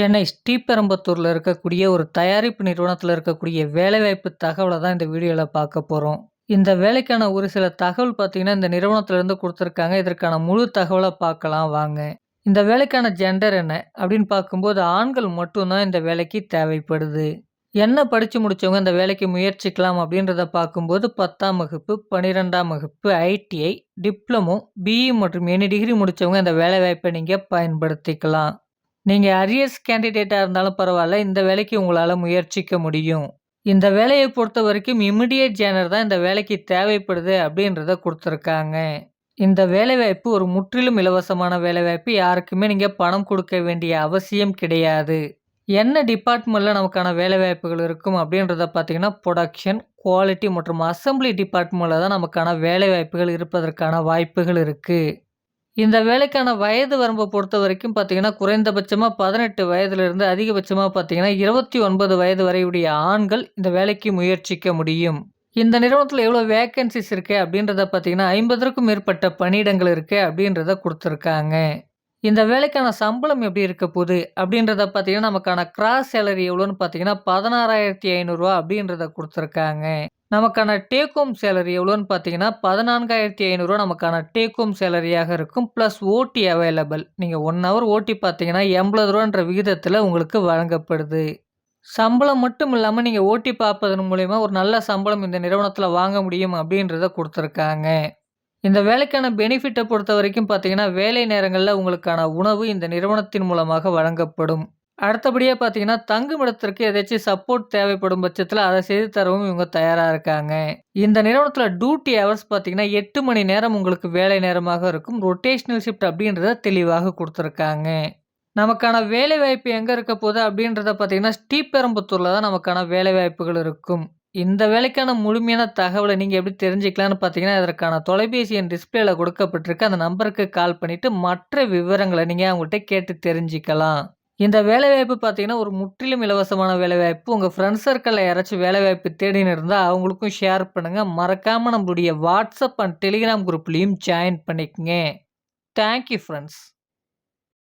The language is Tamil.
சென்னை ஸ்ரீபெரும்புத்தூர்ல இருக்கக்கூடிய ஒரு தயாரிப்பு நிறுவனத்தில் இருக்கக்கூடிய வேலைவாய்ப்பு தகவலை தான் இந்த வீடியோவில் பார்க்க போகிறோம் இந்த வேலைக்கான ஒரு சில தகவல் பார்த்தீங்கன்னா, இந்த நிறுவனத்திலேருந்து கொடுத்துருக்காங்க இதற்கான முழு தகவலை பார்க்கலாம் வாங்க. இந்த வேலைக்கான ஜெண்டர் என்ன? அப்படின்னு பார்க்கும்போது ஆண்கள் மட்டும்தான் இந்த வேலைக்கு தேவைப்படுது. என்ன படித்து முடிச்சவங்க இந்த வேலைக்கு முயற்சிக்கலாம் அப்படின்றத பார்க்கும்போது 10ஆம் வகுப்பு, 12ஆம் வகுப்பு, ஐடிஐ, டிப்ளமோ, பிஇ மற்றும் எனி டிகிரி முடிச்சவங்க இந்த வேலைவாய்ப்பை நீங்கள் பயன்படுத்திக்கலாம். நீங்கள் அரியர்ஸ் கேண்டிடேட்டாக இருந்தாலும் பரவாயில்ல இந்த வேலைக்கு உங்களால் முயற்சிக்க முடியும். இந்த வேலையை பொறுத்த வரைக்கும் இமிடியேட் ஜேனர் தான் இந்த வேலைக்கு தேவைப்படுது அப்படின்றத கொடுத்துருக்காங்க இந்த வேலைவாய்ப்பு ஒரு முற்றிலும் இலவசமான வேலைவாய்ப்பு. யாருக்குமே நீங்கள் பணம் கொடுக்க வேண்டிய அவசியம் கிடையாது. என்ன டிபார்ட்மெண்ட்டில் நமக்கான வேலைவாய்ப்புகள் இருக்கும் அப்படின்றத பார்த்தீங்கன்னா, புரொடக்ஷன், குவாலிட்டி மற்றும் அசெம்பிளி டிபார்ட்மெண்ட்டில் தான் நமக்கான வேலைவாய்ப்புகள் இருப்பதற்கான வாய்ப்புகள் இருக்குது இந்த வேலைக்கான வயது வரம்பை பொறுத்த வரைக்கும் பார்த்தீங்கன்னா, குறைந்தபட்சமாக பதினெட்டு வயதிலிருந்து அதிகபட்சமாக பார்த்தீங்கன்னா, 29 வயது வரையுடைய ஆண்கள் இந்த வேலைக்கு முயற்சிக்க முடியும். இந்த நிறுவனத்தில் எவ்வளோ வேக்கன்சிஸ் இருக்கு அப்படின்றத பார்த்தீங்கன்னா, 50க்கும் மேற்பட்ட பணியிடங்கள் இருக்கு அப்படின்றத கொடுத்துருக்காங்க இந்த வேலைக்கான சம்பளம் எப்படி இருக்க போகுது அப்படின்றத பார்த்தீங்கன்னா, நமக்கான கிராஸ் சேலரி எவ்வளோன்னு பார்த்தீங்கன்னா, பதினாறாயிரத்தி ஐநூறுரூவா அப்படின்றத கொடுத்துருக்காங்க நமக்கான டேக் ஹோம் சேலரி எவ்வளோன்னு பார்த்தீங்கன்னா, பதினான்காயிரத்தி ஐநூறுரூவா நமக்கான டேக் ஹோம் சேலரியாக இருக்கும். ப்ளஸ் ஓட்டி அவைலபிள். நீங்கள் ஒன் ஹவர் ஓட்டி பார்த்தீங்கன்னா, எண்பது ரூபான்ற விகிதத்தில் உங்களுக்கு வழங்கப்படுது. சம்பளம் மட்டும் இல்லாமல் நீங்கள் ஓட்டி பார்ப்பதன் மூலிமா ஒரு நல்ல சம்பளம் இந்த நிறுவனத்தில் வாங்க முடியும் அப்படின்றத கொடுத்துருக்காங்க இந்த வேலைக்கான பெனிஃபிட்டை பொறுத்த வரைக்கும் பார்த்தீங்கன்னா, வேலை நேரங்களில் உங்களுக்கான உணவு இந்த நிறுவனத்தின் மூலமாக வழங்கப்படும். அடுத்தபடியாக பார்த்தீங்கன்னா, தங்குமிடத்திற்கு ஏதாச்சும் சப்போர்ட் தேவைப்படும் பட்சத்தில் அதை செய்து தரவும் இவங்க தயாராக இருக்காங்க. இந்த நிறுவனத்தில் டியூட்டி ஹவர்ஸ் பார்த்தீங்கன்னா, எட்டு மணி நேரம் உங்களுக்கு வேலை நேரமாக இருக்கும். ரொட்டேஷனல் ஷிஃப்ட் அப்படின்றத தெளிவாக கொடுத்துருக்காங்க நமக்கான வேலைவாய்ப்பு எங்கே இருக்க போகுது அப்படின்றத பார்த்தீங்கன்னா, ஸ்ரீபெரும்புத்தூரில் தான் நமக்கான வேலைவாய்ப்புகள் இருக்கும். இந்த வேலைக்கான முழுமையான தகவலை நீங்கள் எப்படி தெரிஞ்சுக்கலான்னு பார்த்தீங்கன்னா, இதற்கான தொலைபேசி எண் டிஸ்பிளேல கொடுக்கப்பட்டிருக்கு. அந்த நம்பருக்கு கால் பண்ணிட்டு மற்ற விவரங்களை நீங்கள் அவங்கள்ட்ட கேட்டு தெரிஞ்சுக்கலாம். இந்த வேலைவாய்ப்பு பார்த்தீங்கன்னா, ஒரு முற்றிலும் இலவசமான வேலைவாய்ப்பு. உங்கள் ஃப்ரெண்ட்ஸ் சர்க்கிளில் யாராச்சும் வேலைவாய்ப்பு தேடின்னு இருந்தால் அவங்களுக்கும் ஷேர் பண்ணுங்கள் மறக்காமல் நம்மளுடைய வாட்ஸ்அப் அண்ட் டெலிகிராம் குரூப்லேயும் ஜாயின் பண்ணிக்கங்க. Thank you